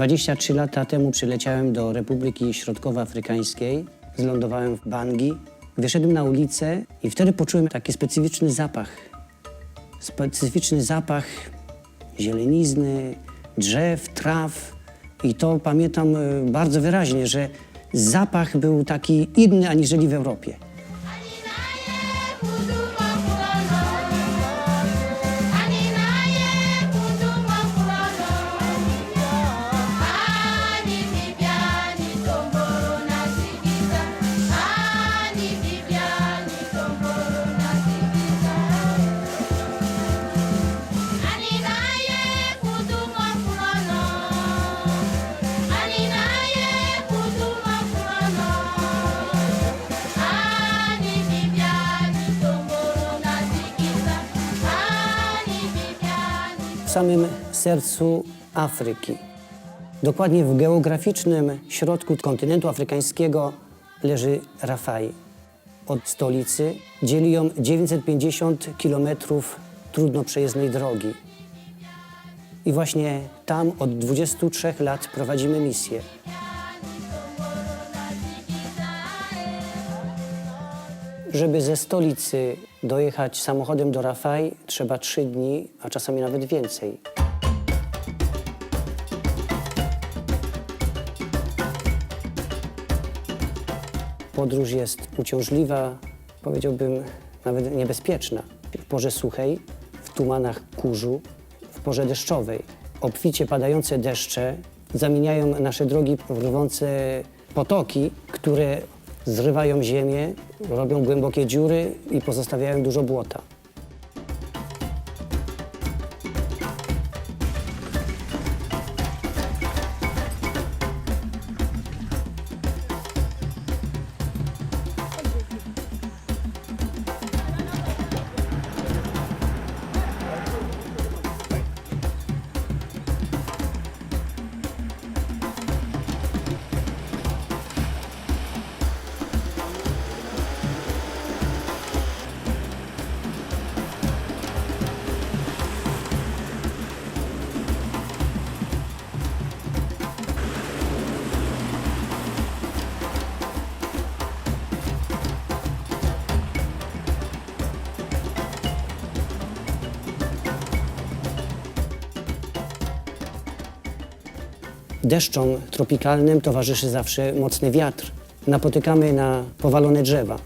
23 lata temu przyleciałem do Republiki Środkowoafrykańskiej, zlądowałem w Bangi, wyszedłem na ulicę i wtedy poczułem taki specyficzny zapach. Specyficzny zapach zielenizny, drzew, traw i to pamiętam e, bardzo wyraźnie, że zapach był taki inny aniżeli w Europie. W samym sercu Afryki. Dokładnie w geograficznym środku kontynentu afrykańskiego leży Rafai. Od stolicy dzieli ją 950 kilometrów trudno przejezdnej drogi. I właśnie tam od 23 lat prowadzimy misję. Żeby ze stolicy dojechać samochodem do Rafaj trzeba trzy dni, a czasami nawet więcej. Podróż jest uciążliwa, powiedziałbym nawet niebezpieczna. W porze suchej, w tumanach kurzu, w porze deszczowej. Obficie padające deszcze zamieniają nasze drogi w rwące potoki, które zrywają ziemię, robią głębokie dziury i pozostawiają dużo błota. Deszczom tropikalnym towarzyszy zawsze mocny wiatr. Napotykamy na powalone drzewa.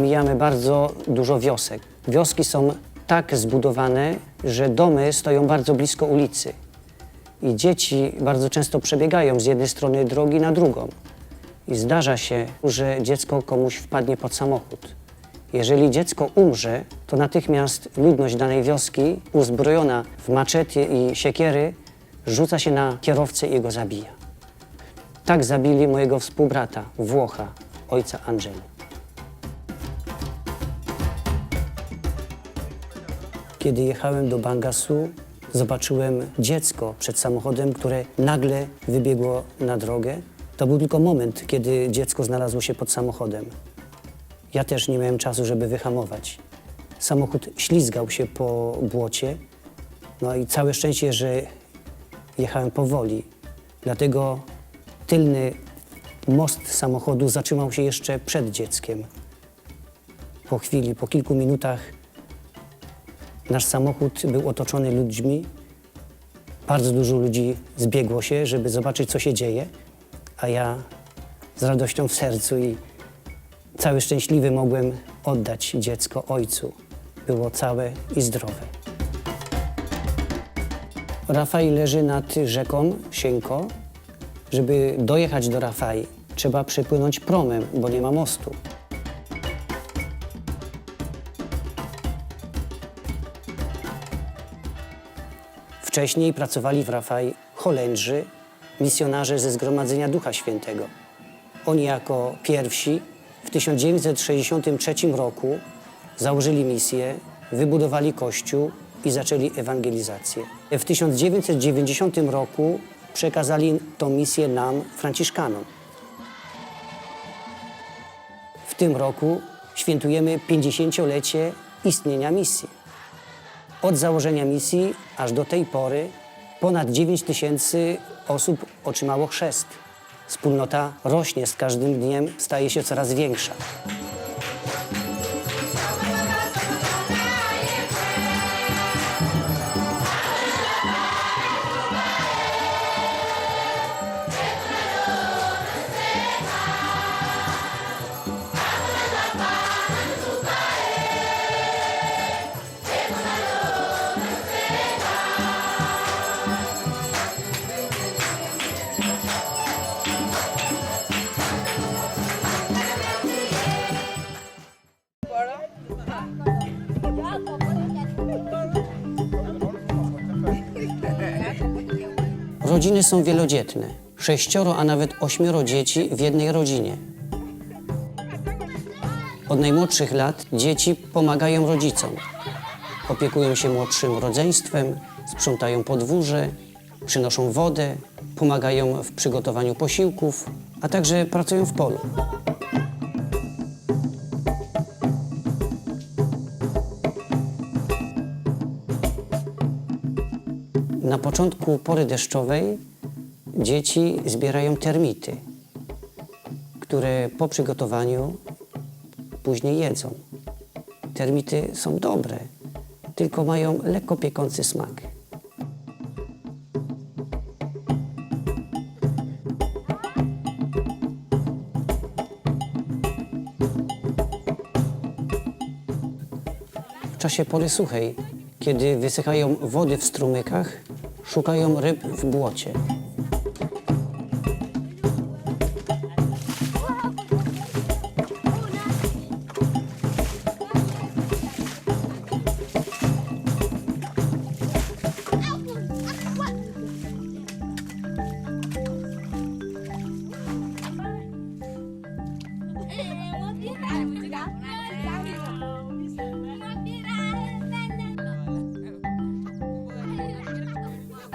Mijamy bardzo dużo wiosek. Wioski są tak zbudowane, że domy stoją bardzo blisko ulicy. I dzieci bardzo często przebiegają z jednej strony drogi na drugą. I zdarza się, że dziecko komuś wpadnie pod samochód. Jeżeli dziecko umrze, to natychmiast ludność danej wioski, uzbrojona w maczety i siekiery, rzuca się na kierowcę i go zabija. Tak zabili mojego współbrata, Włocha, ojca Andrzej. Kiedy jechałem do Bangasu, zobaczyłem dziecko przed samochodem, które nagle wybiegło na drogę. To był tylko moment, kiedy dziecko znalazło się pod samochodem. Ja też nie miałem czasu, żeby wyhamować. Samochód ślizgał się po błocie, no i całe szczęście, że jechałem powoli. Dlatego tylny most samochodu zatrzymał się jeszcze przed dzieckiem. Po chwili, po kilku minutach Nasz samochód był otoczony ludźmi. Bardzo dużo ludzi zbiegło się, żeby zobaczyć, co się dzieje, a ja z radością w sercu i cały szczęśliwy mogłem oddać dziecko ojcu. Było całe i zdrowe. Rafaj leży nad rzeką Sienko. Żeby dojechać do Rafai, trzeba przepłynąć promem, bo nie ma mostu. Wcześniej pracowali w Rafaj Holendrzy, misjonarze ze Zgromadzenia Ducha Świętego. Oni jako pierwsi w 1963 roku założyli misję, wybudowali kościół i zaczęli ewangelizację. W 1990 roku przekazali tą misję nam, Franciszkanom. W tym roku świętujemy 50-lecie istnienia misji. Od założenia misji aż do tej pory ponad 9 tysięcy osób otrzymało chrzest. Wspólnota rośnie z każdym dniem, staje się coraz większa. Rodziny są wielodzietne. Sześcioro, a nawet ośmioro dzieci w jednej rodzinie. Od najmłodszych lat dzieci pomagają rodzicom. Opiekują się młodszym rodzeństwem, sprzątają podwórze, przynoszą wodę, pomagają w przygotowaniu posiłków, a także pracują w polu. Początku pory deszczowej dzieci zbierają termity, które po przygotowaniu później jedzą. Termity są dobre, tylko mają lekko piekący smak. W czasie pory suchej, kiedy wysychają wody w strumykach, szukają ryb w błocie.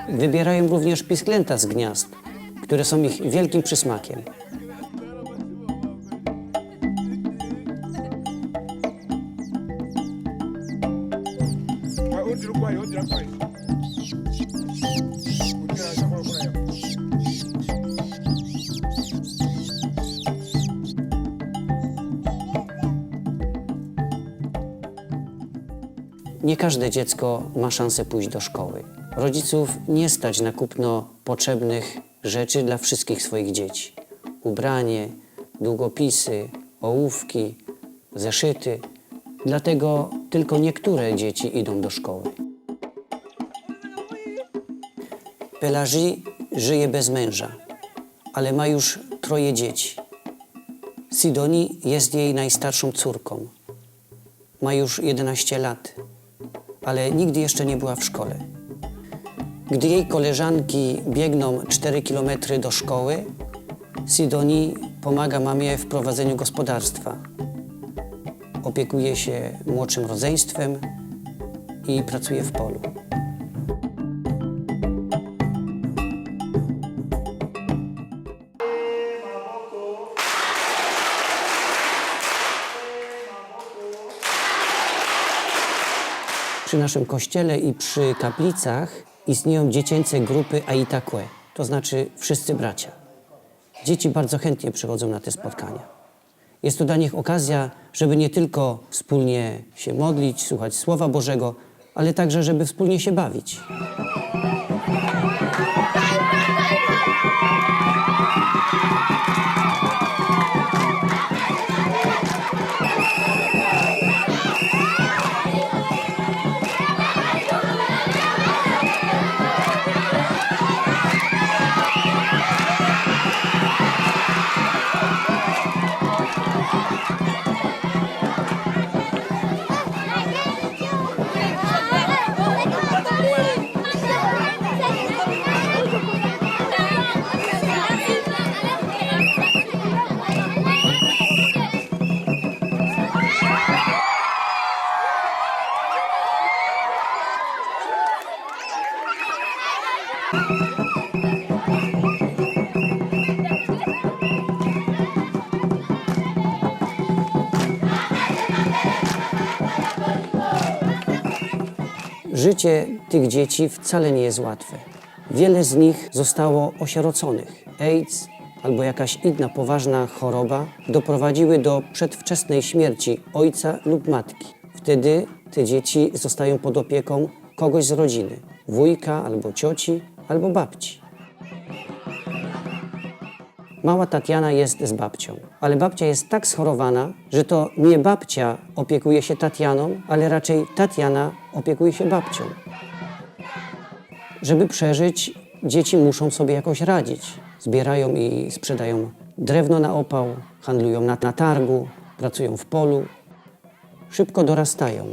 Wybierają również pisklęta z gniazd, które są ich wielkim przysmakiem. Nie każde dziecko ma szansę pójść do szkoły. Rodziców nie stać na kupno potrzebnych rzeczy dla wszystkich swoich dzieci. Ubranie, długopisy, ołówki, zeszyty. Dlatego tylko niektóre dzieci idą do szkoły. Pelagie żyje bez męża, ale ma już troje dzieci. Sidonie jest jej najstarszą córką. Ma już 11 lat, ale nigdy jeszcze nie była w szkole. Gdy jej koleżanki biegną 4 km do szkoły, Sidonie pomaga mamie w prowadzeniu gospodarstwa. Opiekuje się młodszym rodzeństwem i pracuje w polu. Przy naszym kościele i przy kaplicach istnieją dziecięce grupy Aitakue, to znaczy wszyscy bracia. Dzieci bardzo chętnie przychodzą na te spotkania. Jest to dla nich okazja, żeby nie tylko wspólnie się modlić, słuchać Słowa Bożego, ale także, żeby wspólnie się bawić. Życie tych dzieci wcale nie jest łatwe. Wiele z nich zostało osieroconych. AIDS albo jakaś inna poważna choroba doprowadziły do przedwczesnej śmierci ojca lub matki. Wtedy te dzieci zostają pod opieką kogoś z rodziny wujka albo cioci albo babci. Mała Tatiana jest z babcią, ale babcia jest tak schorowana, że to nie babcia opiekuje się Tatianą, ale raczej Tatiana opiekuje się babcią. Żeby przeżyć, dzieci muszą sobie jakoś radzić. Zbierają i sprzedają drewno na opał, handlują na, na targu, pracują w polu. Szybko dorastają.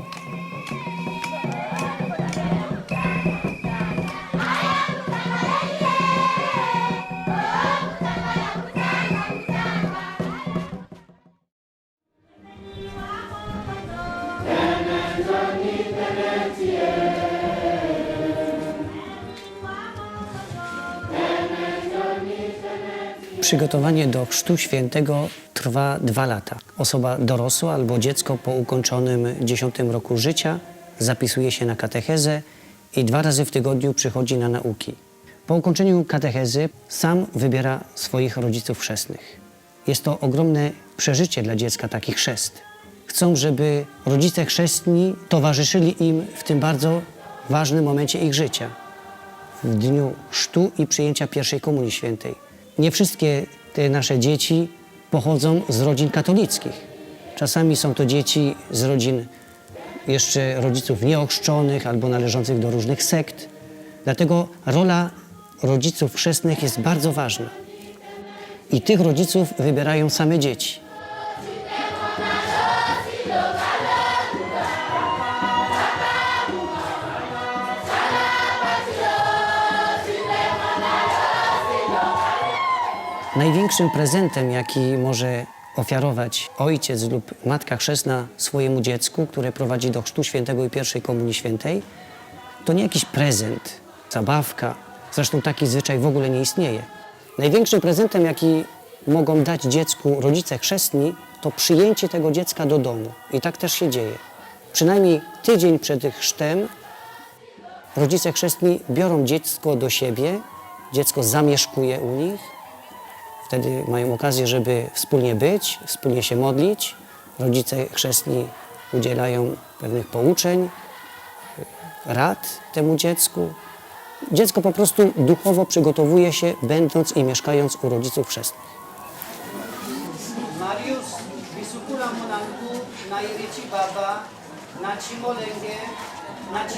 Przygotowanie do chrztu świętego trwa dwa lata. Osoba dorosła albo dziecko po ukończonym 10 roku życia zapisuje się na katechezę i dwa razy w tygodniu przychodzi na nauki. Po ukończeniu katechezy sam wybiera swoich rodziców chrzestnych. Jest to ogromne przeżycie dla dziecka taki chrzest. Chcą, żeby rodzice chrzestni towarzyszyli im w tym bardzo ważnym momencie ich życia w dniu chrztu i przyjęcia pierwszej komunii świętej. Nie wszystkie te nasze dzieci pochodzą z rodzin katolickich. Czasami są to dzieci z rodzin jeszcze rodziców nieochrzczonych albo należących do różnych sekt. Dlatego rola rodziców chrzestnych jest bardzo ważna. I tych rodziców wybierają same dzieci. Największym prezentem, jaki może ofiarować ojciec lub matka chrzestna swojemu dziecku, które prowadzi do chrztu świętego i pierwszej komunii świętej, to nie jakiś prezent, zabawka. Zresztą taki zwyczaj w ogóle nie istnieje. Największym prezentem, jaki mogą dać dziecku rodzice chrzestni, to przyjęcie tego dziecka do domu. I tak też się dzieje. Przynajmniej tydzień przed chrztem rodzice chrzestni biorą dziecko do siebie, dziecko zamieszkuje u nich, Wtedy mają okazję, żeby wspólnie być, wspólnie się modlić. Rodzice chrzestni udzielają pewnych pouczeń, rad temu dziecku. Dziecko po prostu duchowo przygotowuje się, będąc i mieszkając u rodziców chrzestnych. Marius, bisukura monanku, na irici baba, na ci molenge, na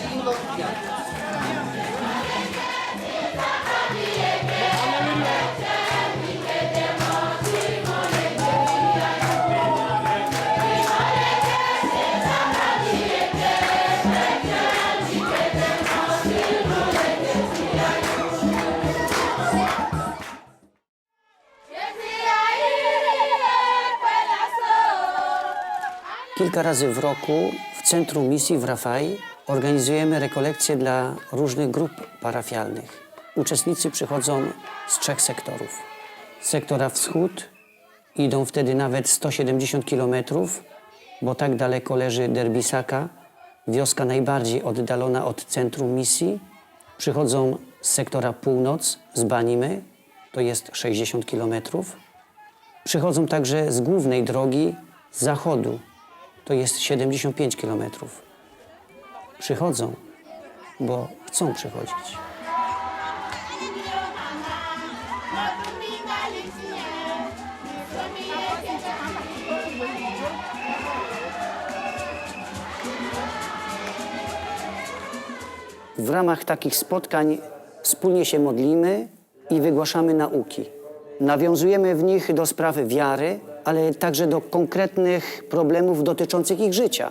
Kilka razy w roku w Centrum Misji w Rafai organizujemy rekolekcje dla różnych grup parafialnych. Uczestnicy przychodzą z trzech sektorów. Z sektora wschód idą wtedy nawet 170 kilometrów, bo tak daleko leży Derbisaka, wioska najbardziej oddalona od centrum misji. Przychodzą z sektora północ, z Banimy, to jest 60 kilometrów. Przychodzą także z głównej drogi z zachodu, to jest 75 kilometrów. Przychodzą, bo chcą przychodzić. W ramach takich spotkań wspólnie się modlimy i wygłaszamy nauki. Nawiązujemy w nich do sprawy wiary, ale także do konkretnych problemów dotyczących ich życia.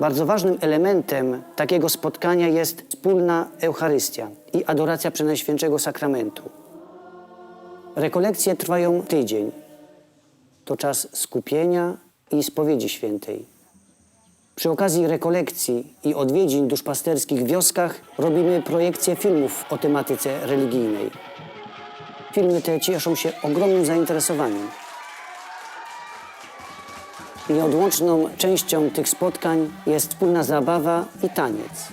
Bardzo ważnym elementem takiego spotkania jest wspólna Eucharystia i adoracja Przenajświętszego Sakramentu. Rekolekcje trwają tydzień. To czas skupienia i spowiedzi świętej. Przy okazji rekolekcji i odwiedzin duszpasterskich w wioskach robimy projekcje filmów o tematyce religijnej. Filmy te cieszą się ogromnym zainteresowaniem. Nieodłączną częścią tych spotkań jest wspólna zabawa i taniec.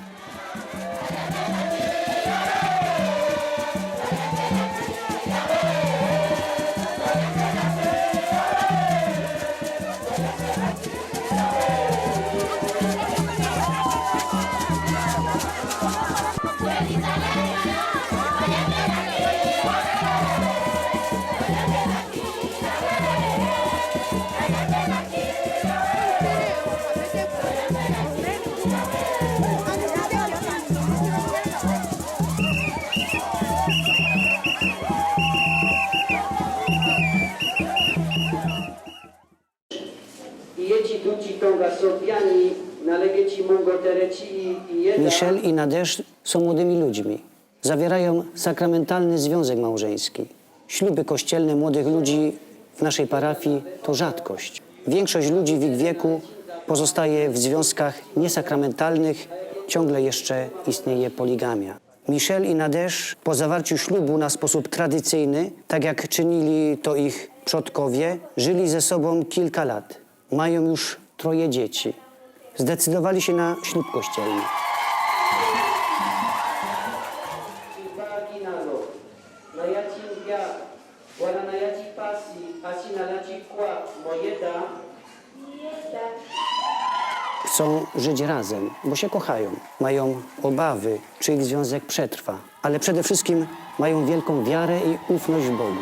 Michel i Nadesz są młodymi ludźmi. Zawierają sakramentalny związek małżeński. Śluby kościelne młodych ludzi w naszej parafii to rzadkość. Większość ludzi w ich wieku pozostaje w związkach niesakramentalnych, ciągle jeszcze istnieje poligamia. Michel i Nadesz po zawarciu ślubu na sposób tradycyjny, tak jak czynili to ich przodkowie, żyli ze sobą kilka lat. Mają już troje dzieci. Zdecydowali się na ślub kościelny. Chcą żyć razem, bo się kochają. Mają obawy, czy ich związek przetrwa. Ale przede wszystkim mają wielką wiarę i ufność w Bogu.